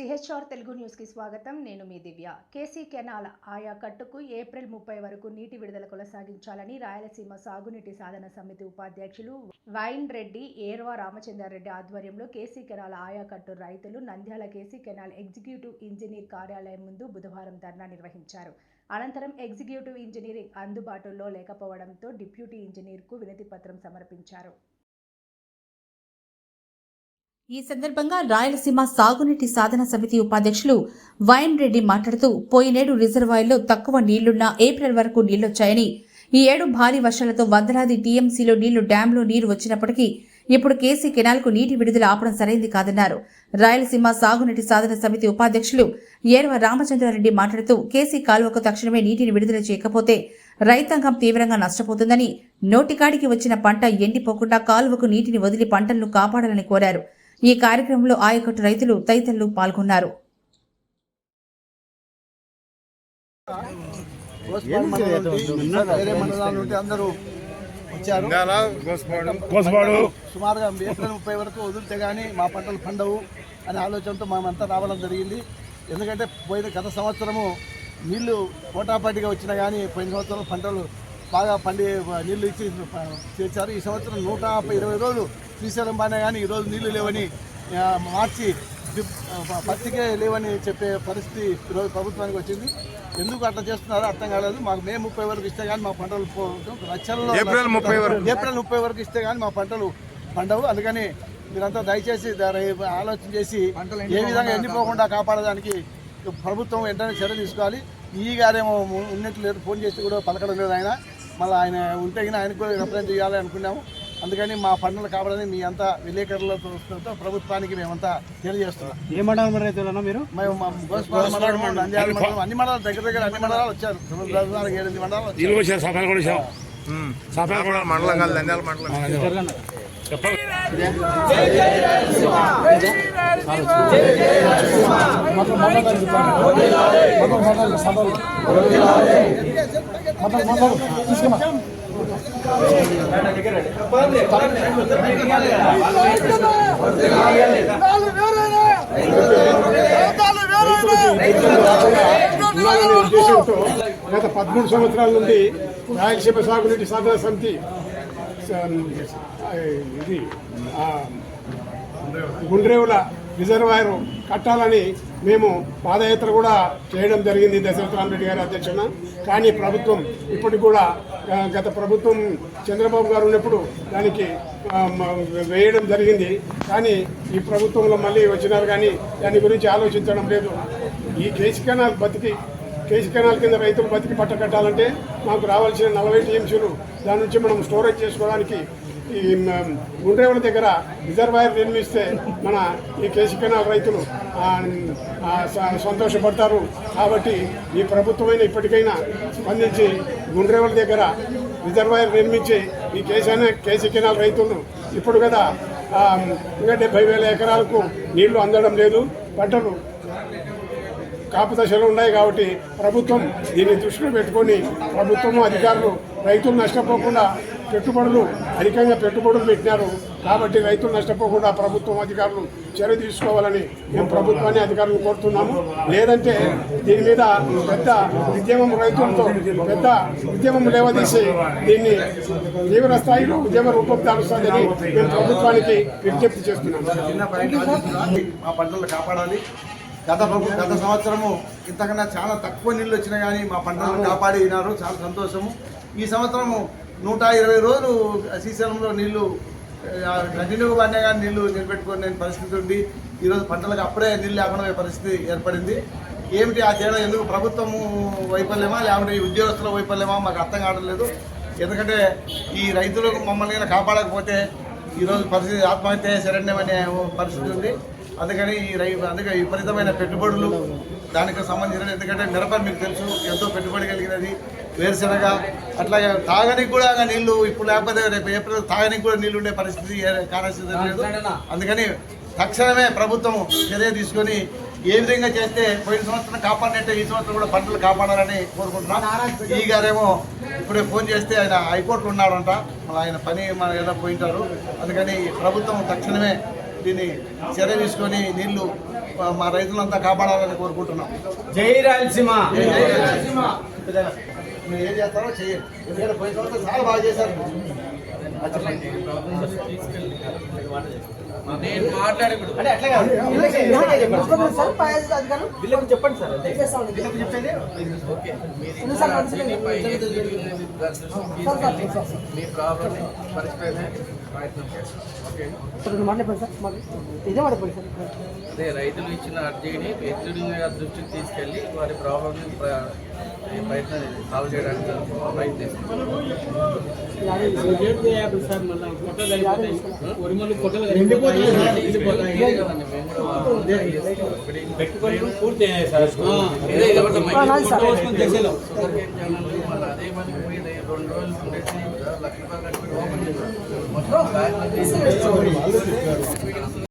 CHR Telugu న్యూస్కి స్వాగతం. నేను మీ దివ్య. కేసీ కెనాల్ ఆయా కట్టుకు ఏప్రిల్ ముప్పై వరకు నీటి విడుదల కొనసాగించాలని రాయలసీమ సాగునీటి సాధన సమితి ఉపాధ్యక్షులు వైన్ రెడ్డి ఏర్వా రామచంద్రారెడ్డి ఆధ్వర్యంలో కేసీ కెనాల్ ఆయా కట్టు రైతులు Nandyal KC canal executive engineer కార్యాలయం ముందు బుధవారం ధర్నా నిర్వహించారు. అనంతరం ఎగ్జిక్యూటివ్ ఇంజనీరింగ్ అందుబాటులో లేకపోవడంతో డిప్యూటీ ఇంజనీర్కు వినతి పత్రం సమర్పించారు. ఈ సందర్భంగా రాయలసీమ సాగునీటి సాధన సమితి ఉపాధ్యక్షులు వైన్ రెడ్డి మాట్లాడుతూ పోయినేడు రిజర్వాయర్లో తక్కువ నీళ్ళున్నా ఏప్రిల్ వరకు నీళ్ళొచ్చాయని ఈ ఏడు భారీ వర్షాలతో వందలాది టీఎంసీలో నీళ్ళు డ్యాంలో నీరు వచ్చినప్పటికీ ఇప్పుడు కేసీ కెనాల్కు నీటి విడుదల ఆపడం సరైంది కాదన్నారు. రాయలసీమ సాగునీటి సాధన సమితి ఉపాధ్యక్షులు ఏర్వ రామచంద్రారెడ్డి మాట్లాడుతూ కేసీ కాలువకు తక్షణమే నీటిని విడుదల చేయకపోతే రైతాంగం తీవ్రంగా నష్టపోతుందని నోటికాడికి వచ్చిన పంట ఎండిపోకుండా కాలువకు నీటిని వదిలి పంటలను కాపాడాలని కోరారు. ఈ కార్యక్రమంలో ఆయకట్టు రైతులు తదితరులు పాల్గొన్నారు. సుమారుగా ఏప్రిల్ ముప్పై వరకు వదిలితే కానీ మా పంటలు పండవు అనే ఆలోచనతో మేమంతా రావడం జరిగింది. ఎందుకంటే పోయిన గత సంవత్సరము నీళ్ళు పోటాపాటిగా వచ్చినా కానీ పోయిన సంవత్సరం పంటలు బాగా పండి నీళ్ళు ఇచ్చి చేశారు. ఈ సంవత్సరం నూట ఇరవై రోజులు శ్రీశైలం బాగానే కానీ ఈరోజు నీళ్ళు లేవని మార్చి పత్తికే లేవని చెప్పే పరిస్థితి ఈరోజు ప్రభుత్వానికి వచ్చింది. ఎందుకు అట్లా చేస్తున్నారో అర్థం కాలేదు. మాకు మే ముప్పై వరకు ఇస్తే కానీ మా పంటలు పో- లక్షల్లో ఏప్రిల్ ముప్పై వరకు. ఏప్రిల్ ముప్పై వరకు ఇస్తే కానీ మా పంటలు పండవు. అందుకని మీరంతా దయచేసి ఆలోచన చేసి ఏ విధంగా ఎండిపోకుండా కాపాడడానికి ప్రభుత్వం వెంటనే చర్య తీసుకోవాలి. ఈ గారేమో ఉన్నట్లు లేదు. ఫోన్ చేసి కూడా పలకడం లేదు ఆయన. మళ్ళీ ఆయన ఉంటే గిన ఆయనకు కూడా రిప్రజెంట్ చేయాలి అనుకున్నాము అందుకని మా పంటలు కాపాడని మీ అంతా విలేకరులతో ప్రభుత్వానికి మేమంతా తెలియజేస్తున్నాం ఏ మండలం రైతులన్నా మీరు మేము అన్ని మండలాలు దగ్గర దగ్గర అన్ని మండలాలు వచ్చారు ఏడెనిమిది మండలాలు మండలం కాదు మండలం జరగండి చెప్పండి ఉద్దేశంతో గత పదమూడు సంవత్సరాల నుండి రాయలసీమ సాగునీటి సాధన సమితి ఇది గుండ్రేవుల రిజర్వాయర్ కట్టాలని మేము పాదయాత్ర కూడా చేయడం జరిగింది దశరథరామ్ రెడ్డి గారి అధ్యక్షణ కానీ ప్రభుత్వం ఇప్పటికి కూడా గత ప్రభుత్వం చంద్రబాబు గారు ఉన్నప్పుడు దానికి వేయడం జరిగింది. కానీ ఈ ప్రభుత్వంలో మళ్ళీ వచ్చినారు కానీ దాని గురించి ఆలోచించడం లేదు. ఈ కేసీ కెనాల్ బతికి కేసీ కెనాల్ కింద రైతులు బతికి పట్ట కట్టాలంటే మాకు రావాల్సిన నలభై టీఎంసీలు దాని నుంచి మనం స్టోరేజ్ చేసుకోవడానికి ఈ గుండ్రేవుల దగ్గర రిజర్వాయర్ నిర్మిస్తే మన ఈ కేసీ రైతులు స- సంతోషపడతారు. కాబట్టి ఈ ప్రభుత్వమైన ఇప్పటికైనా స్పందించి గుండ్రేవుల దగ్గర రిజర్వాయర్ నిర్మించి ఈ కేసీ కేసీ కెనాల్ రైతులను ఇప్పుడు కదా ఇంకా డెబ్బై వేల ఎకరాలకు నీళ్ళు అందడం లేదు పంటలు కాపు దశలు ఉన్నాయి కాబట్టి ప్రభుత్వం దీన్ని దృష్టిలో పెట్టుకొని ప్రభుత్వము అధికారులు రైతులు నష్టపోకుండా పెట్టుబడులు అధికంగా పెట్టుబడులు పెట్టినారు. కాబట్టి రైతులు నష్టపోకుండా ప్రభుత్వం అధికారులు చర్య తీసుకోవాలని మేము ప్రభుత్వాన్ని అధికారులు కోరుతున్నాము. లేదంటే దీని మీద పెద్ద ఉద్యమం రైతులతో పెద్ద ఉద్యమం లేవదీసి దీన్ని తీవ్ర స్థాయిలో ఉద్యమ రూపం దాలుస్తుందని మేము ప్రభుత్వానికి విజ్ఞప్తి చేస్తున్నాము. మా పంటలు కాపాడాలి. గత గత సంవత్సరము ఇంతకన్నా చాలా తక్కువ నీళ్ళు వచ్చినా కానీ మా పంటలను కాపాడినారు. చాలా సంతోషము. ఈ సంవత్సరము నూట ఇరవై రోజులు శ్రీశైలంలో నీళ్ళు కంటిన్యూగా పడినా కానీ నీళ్ళు నిలబెట్టుకునే పరిస్థితి ఉంది. ఈరోజు పంటలకు అప్పుడే నీళ్ళు లేకుండా పరిస్థితి ఏర్పడింది. ఏమిటి ఆ తేడా? ఎందుకు ప్రభుత్వము వైఫల్యమా? లేకుంటే ఈ ఉద్యోగస్తుల వైఫల్యమా? మాకు అర్థం కావడం లేదు. ఎందుకంటే ఈ రైతులకు మమ్మల్ని కాపాడకపోతే ఈరోజు పరిస్థితి ఆత్మహత్య శరణ్యమనే పరిస్థితి ఉంది. అందుకని ఈ రై అందుకే విపరీతమైన పెట్టుబడులు దానికి సంబంధించిన ఎందుకంటే మిరప మీకు తెలుసు ఎంతో పెట్టుబడి కలిగినది. వేరుశనగ అట్లాగే తాగనికి కూడా నీళ్ళు ఇప్పుడు లేకపోతే రేపు ఏప్రిల్ తాగనికి కూడా నీళ్ళు ఉండే పరిస్థితి కానస్థితి లేదు. అందుకని తక్షణమే ప్రభుత్వం చర్య తీసుకొని ఏ విధంగా చేస్తే పోయిన సంవత్సరం కాపాడినట్టే ఈ సంవత్సరం కూడా పంటలు కాపాడాలని కోరుకుంటున్నాం. ఈ గారేమో ఇప్పుడే ఫోన్ చేస్తే ఆయన హైకోర్టులో ఉన్నాడంట. మళ్ళీ ఆయన పని మన ఏదో పోయింటారు. అందుకని ప్రభుత్వం తక్షణమే దీన్ని చర్య తీసుకొని నీళ్ళు మా రైతులంతా కాపాడాలని కోరుకుంటున్నాం. జై రాయలసీమ. మీరు ఏం చేస్తారో చేయండి ఎందుకంటే పోయిన సంవత్సరం చాలా బాగా చేశారు. నేను మాట్లాడకూడదు అంటే అట్లా కాదు. వీళ్ళకి వీళ్ళకే చెప్పండి. సార్ మీ ప్రాబ్లం ప్రయత్నం చేస్తాం. ఓకే? అదే రైతులు ఇచ్చిన అర్జీని ఎత్తుడి దృష్టికి తీసుకెళ్ళి వారి ప్రాబ్లం ప్రయత్నం సాల్వ్ చేయడానికి ప్రయత్నిస్తాం. పెట్టుకొని పూర్తి రోజులు ఉండేసి లక్ష రూపాయలు కట్టి ఓపెన్ చేశారు మొత్తం బ్యాగ్